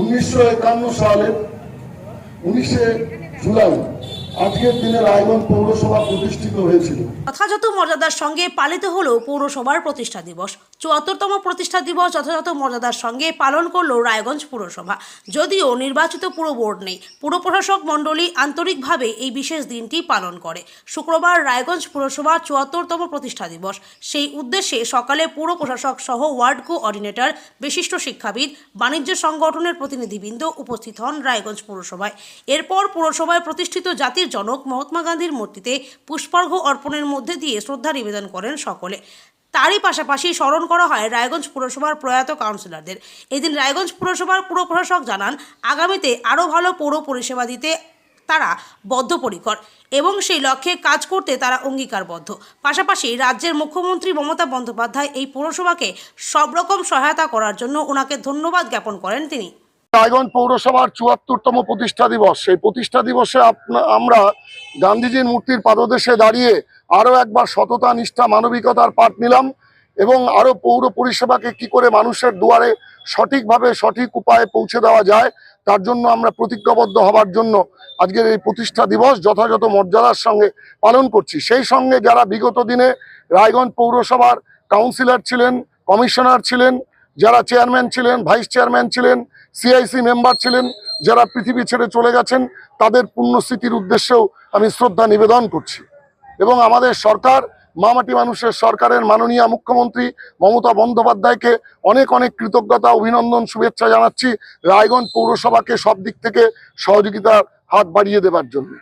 উনিশশো একান্ন সালে, উনিশে জুলাই, আজকের দিনে রায়গঞ্জ পৌরসভা প্রতিষ্ঠিত হয়েছিল। যথাযথ মর্যাদার সঙ্গে পালিত হলো পৌরসভার প্রতিষ্ঠা দিবস। চুয়াত্তরতম প্রতিষ্ঠা দিবস যথাযথ মর্যাদার সঙ্গে পালন করল রায়গঞ্জ পুরসভা। যদিও নির্বাচিত পুরো বোর্ড নেই, পুর প্রশাসক মণ্ডলী আন্তরিকভাবে এই বিশেষ দিনটি পালন করে। শুক্রবার রায়গঞ্জ পুরসভার চুয়াত্তরতম প্রতিষ্ঠা দিবস। সেই উদ্দেশ্যে সকালে পুর প্রশাসক সহ ওয়ার্ড কোঅর্ডিনেটর, বিশিষ্ট শিক্ষাবিদ, বাণিজ্য সংগঠনের প্রতিনিধিবৃন্দ উপস্থিত হন রায়গঞ্জ পুরসভায়। এরপর পুরসভায় প্রতিষ্ঠিত জাতির জনক মহাত্মা গান্ধীর মূর্তিতে পুষ্পার্ঘ অর্পণের মধ্যে দিয়ে শ্রদ্ধা নিবেদন করেন সকলে। তারই পাশাপাশি স্মরণ করা হয় রায়গঞ্জ পুরসভার প্রয়াত কাউন্সিলরদের। এদিন রায়গঞ্জ পুরসভার পুর প্রশাসক জানান, আগামীতে আরও ভালো পৌর পরিষেবা দিতে তারা বদ্ধপরিকর এবং সেই লক্ষ্যে কাজ করতে তারা অঙ্গীকারবদ্ধ। পাশাপাশি রাজ্যের মুখ্যমন্ত্রী মমতা বন্দ্যোপাধ্যায় এই পুরসভাকে সব রকম সহায়তা করার জন্য ওনাকে ধন্যবাদ জ্ঞাপন করেন তিনি। রায়গঞ্জ পৌরসভার চুয়াত্তরতম প্রতিষ্ঠা দিবস। সেই প্রতিষ্ঠা দিবসে আমরা গান্ধীজির মূর্তির পাদদেশে দাঁড়িয়ে আরও একবার সততা, নিষ্ঠা, মানবিকতার পাঠ নিলাম এবং আরও পৌর পরিষেবাকে কি করে মানুষের দুয়ারে সঠিকভাবে, সঠিক উপায়ে পৌঁছে দেওয়া যায়, তার জন্য আমরা প্রতিজ্ঞাবদ্ধ হবার জন্য আজকের এই প্রতিষ্ঠা দিবস যথাযথ মর্যাদার সঙ্গে পালন করছি। সেই সঙ্গে যারা বিগত দিনে রায়গঞ্জ পৌরসভার কাউন্সিলর ছিলেন, কমিশনার ছিলেন যারা চেয়ারম্যান ছিলেন, ভাইস চেয়ারম্যান ছিলেন সিআইসি মেম্বার ছিলেন, যারা পৃথিবী ছেড়ে চলে গেছেন, তাদের পুণ্যস্মৃতির উদ্দেশ্যেও আমি শ্রদ্ধা নিবেদন করছি। এবং আমাদের সরকার, মামাটি মানুষের সরকারের মাননীয় মুখ্যমন্ত্রী মমতা বন্দ্যোপাধ্যায়কে অনেক অনেক কৃতজ্ঞতা, অভিনন্দন, শুভেচ্ছা জানাচ্ছি রায়গঞ্জ পৌরসভাকে সব দিক থেকে সহযোগিতার হাত বাড়িয়ে দেবার জন্য।